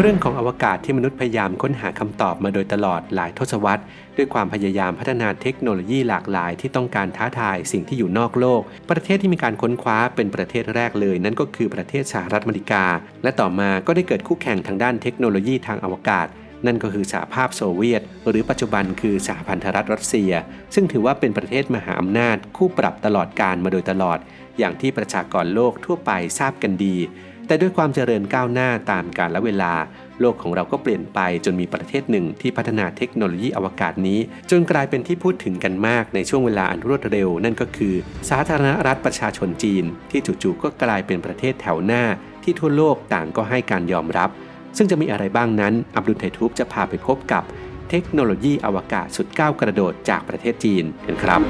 เรื่องของอวกาศที่มนุษย์พยายามค้นหาคำตอบมาโดยตลอดหลายทศวรรษ ด้วยความพยายามพัฒนาเทคโนโลยีหลากหลายที่ต้องการท้าทายสิ่งที่อยู่นอกโลก ประเทศที่มีการค้นคว้าเป็นประเทศแรกเลย นั่นก็คือประเทศสหรัฐอเมริกา และต่อมาก็ได้เกิดคู่แข่งทางด้านเทคโนโลยีทางอวกาศนั่นก็คือสหภาพโซเวียต หรือปัจจุบันคือสหพันธรัฐรัสเซีย ซึ่งถือว่าเป็นประเทศมหาอำนาจ คู่ปรับตลอดการมาโดยตลอด อย่างที่ประชากรโลกทั่วไปทราบกันดี แต่ด้วยความเจริญก้าวหน้าตามกาลเวลา โลกของเราก็เปลี่ยนไปจนมีประเทศหนึ่งที่พัฒนาเทคโนโลยีอวกาศนี้ จนกลายเป็นที่พูดถึงกันมากในช่วงเวลาอันรวดเร็ว นั่นก็คือ สาธารณรัฐประชาชนจีน ที่จู่ๆก็กลายเป็นประเทศแถวหน้า ที่ทั่วโลกต่างก็ให้การยอมรับ ซึ่งจะมีอะไรบ้างนั้นอับดุลไททูบจะพาไปพบกับเทคโนโลยีอวกาศสุดก้าวกระโดดจากประเทศจีนกันครับ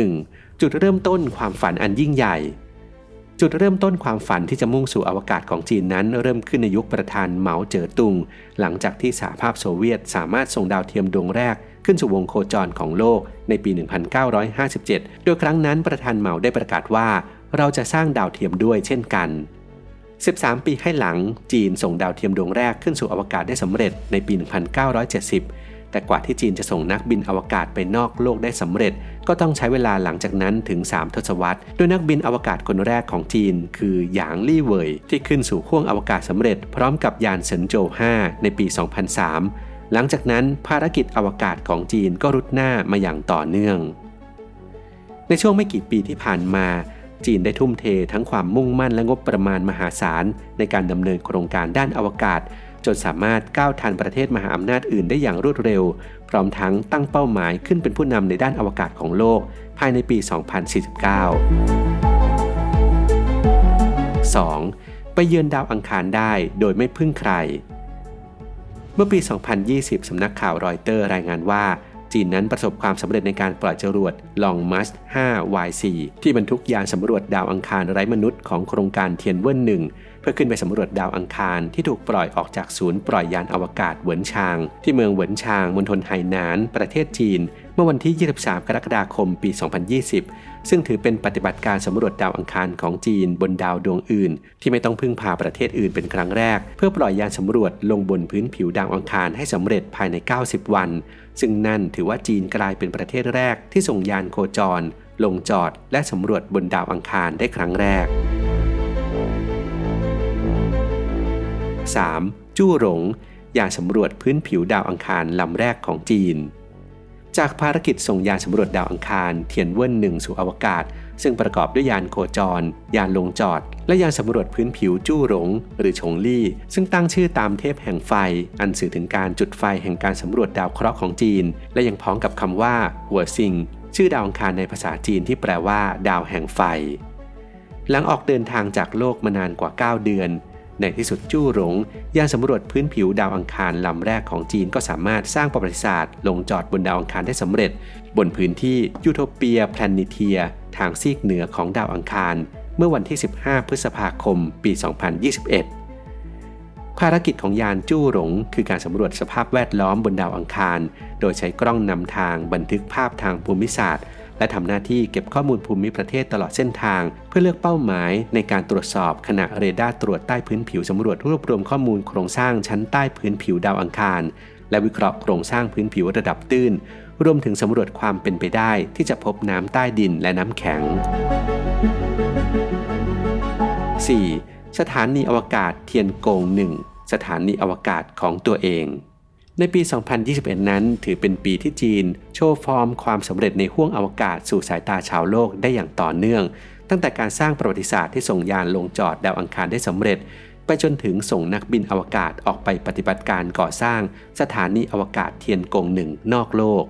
1. จุดเริ่มต้นความฝันอันยิ่งใหญ่ จุดเริ่มต้นความฝันที่จะมุ่งสู่อวกาศของจีนนั้น เริ่มขึ้นในยุคประธานเหมาเจ๋อตุง หลังจากที่สหภาพโซเวียตสามารถส่งดาวเทียมดวงแรกขึ้นสู่วงโคจรของโลกในปี 1957 โดยครั้งนั้นประธานเหมาได้ประกาศว่า เราจะสร้างดาวเทียมด้วยเช่นกัน 13 ปีให้หลังจีนส่งดาวเทียมดวงแรกขึ้นสู่อวกาศได้สำเร็จในปี 1970 แต่กว่าที่จีนจะส่งนักบินอวกาศไปนอกโลกได้สำเร็จ ก็ต้องใช้เวลาหลังจากนั้นถึง 3 ทศวรรษ โดยนักบินอวกาศคนแรกของจีน คือหยางลี่เว่ยที่ขึ้นสู่ห้วงอวกาศสำเร็จ พร้อมกับยานเซินโจว5ในปี 2003 หลังจากนั้นภารกิจอวกาศของจีนก็รุดหน้ามาอย่างต่อเนื่อง ในช่วงไม่กี่ปีที่ผ่านมาจีนได้ทุ่มเททั้งความมุ่งมั่นและงบประมาณมหาศาลในการดำเนินโครงการด้านอวกาศ จนสามารถก้าวทันประเทศมหาอำนาจอื่นได้อย่างรวดเร็ว พร้อมทั้งตั้งเป้าหมายขึ้นเป็นผู้นำในด้านอวกาศของโลก ภายในปี 2049 2. ไปเยือนดาวอังคารได้โดยไม่พึ่งใคร เมื่อปี 2020 สำนักข่าวรอยเตอร์รายงานว่า จีนนั้นประสบความสำเร็จในการปล่อยจรวดลองมัส 5Y4 ที่บรรทุกยานสำรวจดาวอังคารไร้มนุษย์ของโครงการเทียนเวินหนึ่ง เพื่อขึ้นไปสำรวจดาวอังคารที่ถูกปล่อยออกจากศูนย์ปล่อยยานอวกาศเหวินชาง ที่เมืองเหวินชางมณฑลไหหนาน ประเทศจีน เมื่อวันที่ 23 กรกฎาคม ปี 2020 ซึ่งถือเป็นปฏิบัติการสำรวจดาวอังคารของจีนบนดาวดวงอื่น ที่ไม่ต้องพึ่งพาประเทศอื่นเป็นครั้งแรก เพื่อปล่อยยานสำรวจลงบนพื้นผิวดาวอังคารให้สำเร็จภายใน 90 วัน ซึ่งนั่นถือว่าจีนกลายเป็นประเทศแรกที่ส่งยานโคจร ลงจอดและสำรวจบนดาวอังคารได้ครั้งแรก 3. จู้หลงยานสำรวจพื้นผิวดาวอังคารลำแรกของจีน จากภารกิจส่งยานสำรวจดาวอังคารเทียนเวินหนึ่งสู่อวกาศ ซึ่งประกอบด้วยยานโคจร ยานลงจอด และยานสำรวจพื้นผิวจู้หลงหรือชงลี่ ซึ่งตั้งชื่อตามเทพแห่งไฟ อันสื่อถึงการจุดไฟแห่งการสำรวจดาวเคราะห์ของจีน และยังพ้องกับคำว่า หัวซิง ชื่อดาวอังคารในภาษาจีนที่แปลว่า ดาวแห่งไฟหลังออกเดินทางจากโลกมานานกว่า 9 เดือน ในที่สุดจู้หลงยานสำรวจพื้นผิวดาวอังคารลำแรกของจีนก็สามารถสร้างประวัติศาสตร์ลงจอดบนดาวอังคารได้สำเร็จ บนพื้นที่ยูโทเปียแพลนิเทีย ทางซีกเหนือของดาวอังคาร เมื่อวันที่ 15 พฤษภาคม ปี 2021 ภารกิจของยานจู้หลง คือการสำรวจสภาพแวดล้อมบนดาวอังคาร โดยใช้กล้องนำทางบันทึกภาพทางภูมิศาสตร์ และทำหน้าที่เก็บข้อมูลภูมิประเทศตลอดเส้นทาง เพื่อเลือกเป้าหมายในการตรวจสอบขณะเรดาร์ตรวจใต้พื้นผิวสำรวจรวบรวมข้อมูลโครงสร้างชั้นใต้พื้นผิวดาวอังคาร และวิเคราะห์โครงสร้างพื้นผิวระดับตื้น รวมถึงสำรวจความเป็นไปได้ ที่จะพบน้ำใต้ดินและน้ำแข็ง 4. สถานีอวกาศเทียนโกง1สถานีอวกาศของตัวเอง ในปี 2021 นั้น ถือเป็นปีที่จีน โชว์ฟอร์มความสำเร็จในห้วงอวกาศสู่สายตาชาวโลกได้อย่างต่อเนื่อง ตั้งแต่การสร้างประวัติศาสตร์ที่ส่งยานลงจอดดาวอังคารได้สำเร็จ ไปจนถึงส่งนักบินอวกาศออกไปปฏิบัติการก่อสร้าง สถานีอวกาศเทียนกงหนึ่งนอกโลก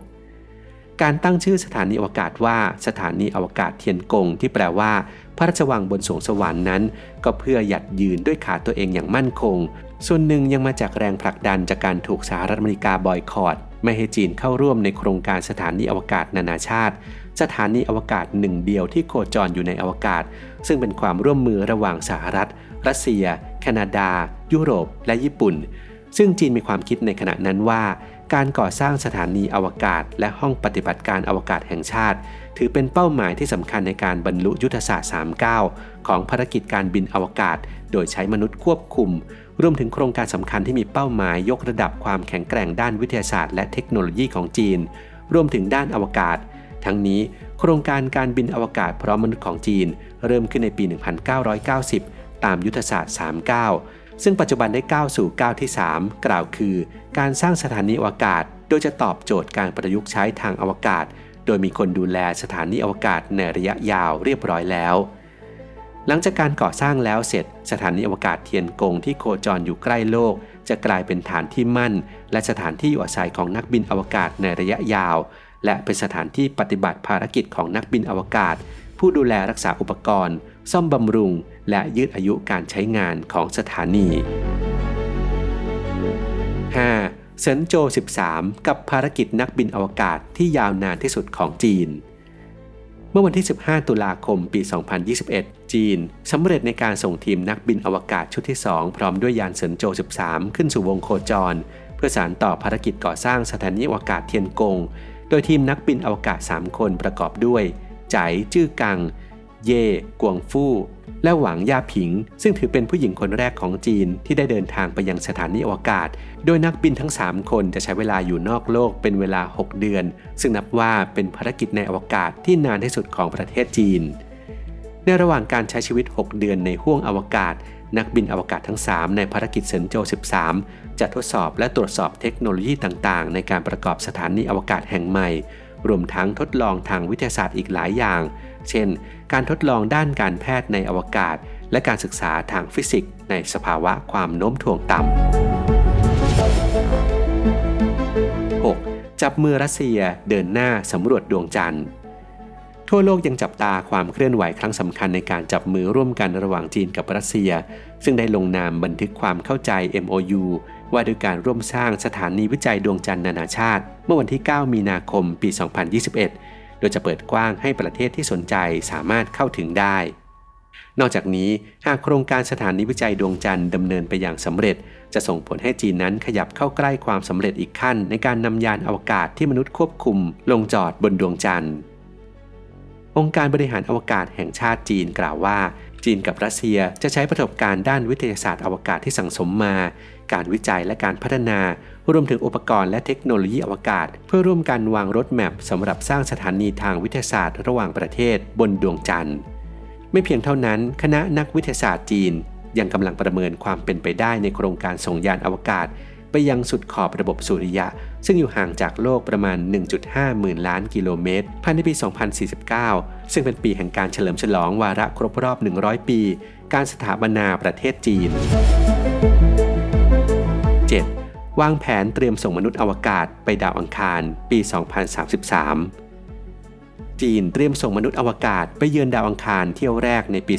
การตั้งชื่อสถานีอวกาศว่าสถานีอวกาศเทียนกงที่แปลว่า พระราชวังบนสวงสวรรค์นั้น ก็เพื่อหยัดยืนด้วยขาตัวเองอย่างมั่นคง ส่วนหนึ่งยังมาจากแรงผลักดันจากการถูกสหรัฐอเมริกาบอยคอรดไม่ให้จีนเข้าร่วมในโครงการสถานีอวกาศนานาชาติ สถานีอวกาศหนึ่งเดียวที่โคจรอยู่ในอวกาศ ซึ่งเป็นความร่วมมือระหว่างสหรัฐ รัสเซีย แคนาดา ยุโรป และญี่ปุ่น ซึ่งจีนมีความคิดในขณะนั้นว่า การก่อสร้างสถานีอวกาศ และห้องปฏิบัติการอวกาศแห่งชาติ ถือเป็นเป้าหมายที่สำคัญในการบรรลุยุทธศาสตร์ 39 ของภารกิจการบินอวกาศ โดยใช้มนุษย์ควบคุม รวมถึงโครงการสำคัญที่มีเป้าหมายยกระดับความแข็งแกร่งด้านวิทยาศาสตร์และเทคโนโลยีของจีน รวมถึงด้านอวกาศ ทั้งนี้โครงการการบินอวกาศพร้อมมนุษย์ของจีน เริ่มขึ้นในปี 1990 ตามยุทธศาสตร์ 39 ซึ่งปัจจุบันได้ก้าวสู่ก้าวที่ 3 กล่าวคือ การสร้างสถานีอวกาศ โดยจะตอบโจทย์การประยุกต์ใช้ทางอวกาศ โดยมีคนดูแลสถานีอวกาศในระยะยาวเรียบร้อยแล้ว หลังจากการก่อสร้างแล้วเสร็จ สถานีอวกาศเทียนกงที่โคจรอยู่ใกล้โลก จะกลายเป็นฐานที่มั่น และสถานที่อยู่อาศัยของนักบินอวกาศในระยะยาว และเป็นสถานที่ปฏิบัติภารกิจของนักบินอวกาศ ผู้ดูแลรักษาอุปกรณ์ ซ่อมบำรุงและยืดอายุการใช้งานของสถานี 5. เซินโจ 13 กับภารกิจนักบินอวกาศที่ยาวนานที่สุดของจีน เมื่อวันที่ 15 ตุลาคม ปี 2021 จีนสำเร็จในการส่งทีมนักบินอวกาศชุดที่ 2 พร้อมด้วยยานเซินโจ 13 ขึ้นสู่วงโคจร เพื่อสานต่อภารกิจก่อสร้างสถานีอวกาศเทียนกง โดยทีมนักบินอวกาศ 3 คนประกอบด้วยใจจื้อกัง เย่กวงฟู่ และหวังย่าผิง ซึ่งถือเป็นผู้หญิงคนแรกของจีนที่ได้เดินทางไปยังสถานีอวกาศ โดยนักบินทั้ง 3 คนจะใช้เวลาอยู่นอกโลกเป็นเวลา 6 เดือน ซึ่งนับว่าเป็นภารกิจในอวกาศที่นานที่สุดของประเทศจีน ในระหว่างการใช้ชีวิต 6 เดือนในห้วงอวกาศ นักบินอวกาศทั้ง 3 ในภารกิจเซินโจ 13 จะทดสอบและตรวจสอบเทคโนโลยีต่างๆ ในการประกอบสถานีอวกาศแห่งใหม่ รวมทั้งทดลองทางวิทยาศาสตร์อีกหลายอย่าง เช่น การทดลองด้านการแพทย์ในอวกาศ และการศึกษาทางฟิสิกส์ในสภาวะความโน้มถ่วงต่ำ 6. จับมือรัสเซียเดินหน้าสำรวจดวงจันทร์ทั่วโลกยังจับตาความเคลื่อนไหวครั้งสำคัญในการจับมือร่วมกันระหว่างจีนกับรัสเซีย ซึ่งได้ลงนามบันทึกความเข้าใจ MOU ว่าด้วยการร่วมสร้างสถานีวิจัยดวงจันทร์นานาชาติ เมื่อวันที่ 9 มีนาคม ปี 2021 โดยจะเปิดกว้างให้ประเทศที่สนใจสามารถเข้าถึงได้ นอกจากนี้หากโครงการสถานีวิจัยดวงจันทร์ดำเนินไปอย่างสำเร็จ จะส่งผลให้จีนนั้นขยับเข้าใกล้ความสำเร็จอีกขั้น ในการนำยานอวกาศที่มนุษย์ควบคุม ลงจอดบนดวงจันทร์องค์การบริหารอวกาศแห่งชาติจีนกล่าวว่า จีนกับรัสเซียจะใช้ประสบการณ์ด้านวิทยาศาสตร์อวกาศที่สั่งสมมา การวิจัยและการพัฒนารวมถึงอุปกรณ์และเทคโนโลยีอวกาศ เพื่อร่วมกันวางรถแมพสำหรับสร้างสถานีทางวิทยาศาสตร์ระหว่างประเทศบนดวงจันทร์ ไม่เพียงเท่านั้น คณะนักวิทยาศาสตร์จีน ยังกำลังประเมินความเป็นไปได้ในโครงการส่งยานอวกาศ ไปยังสุดขอบระบบสุริยะ ซึ่งอยู่ห่างจากโลกประมาณ 1.5 หมื่นล้านกิโลเมตรภายในปี 2049 ซึ่งเป็นปีแห่งการเฉลิมฉลองวาระครบรอบ 100 ปี การสถาปนาประเทศจีน 7. วางแผนเตรียมส่งมนุษย์อวกาศไปดาวอังคาร ปี 2033จีนเตรียมส่งมนุษย์อวกาศไปเยือนดาวอังคารเที่ยวแรกในปี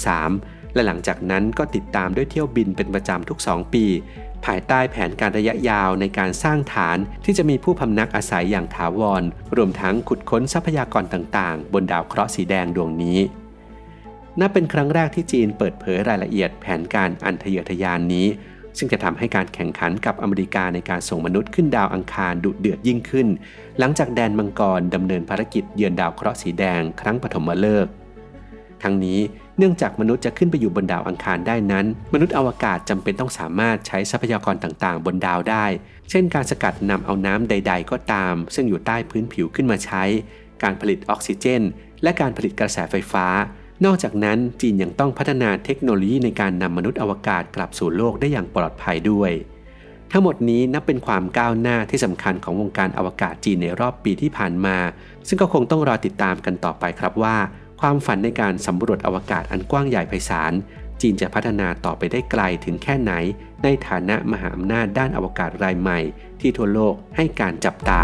2033 และหลังจากนั้นก็ติดตามด้วยเที่ยวบินเป็นประจำทุก 2 ปี ภายใต้แผนการระยะยาวในการสร้างฐานที่จะมีผู้พำนักอาศัยอย่างถาวร รวมทั้งขุดค้นทรัพยากรต่างๆ บนดาวเคราะห์สีแดงดวงนี้นับเป็นครั้งแรกที่จีนเปิดเผยรายละเอียดแผนการอันทะเยอทะยานนี้ ซึ่งจะทำให้การแข่งขันกับอเมริกาในการส่งมนุษย์ขึ้นดาวอังคารดุเดือดยิ่งขึ้น หลังจากแดนมังกรดำเนินภารกิจเยือนดาวเคราะห์สีแดงครั้งปฐมฤกษ์ ทั้งนี้เนื่องจากมนุษย์จะขึ้นไปอยู่บนดาวอังคารได้นั้น มนุษย์อวกาศจำเป็นต้องสามารถใช้ทรัพยากรต่างๆ บนดาวได้ เช่น การสกัดนำเอาน้ำใด ๆ ก็ตาม ซึ่งอยู่ใต้พื้นผิวขึ้นมาใช้ การผลิตออกซิเจน และการผลิตกระแสไฟฟ้า นอกจากนั้นจีนยังต้องพัฒนาเทคโนโลยีในการนำมนุษย์อวกาศกลับสู่โลกได้อย่างปลอดภัยด้วยทั้งหมดนี้นับเป็นความก้าวหน้าที่สำคัญของวงการอวกาศจีนในรอบปีที่ผ่านมา ซึ่งก็คงต้องรอติดตามกันต่อไปครับว่า ความฝันในการสำรวจอวกาศอันกว้างใหญ่ไพศาล จีนจะพัฒนาต่อไปได้ไกลถึงแค่ไหน ในฐานะมหาอำนาจด้านอวกาศรายใหม่ ที่ทั่วโลกให้การจับตา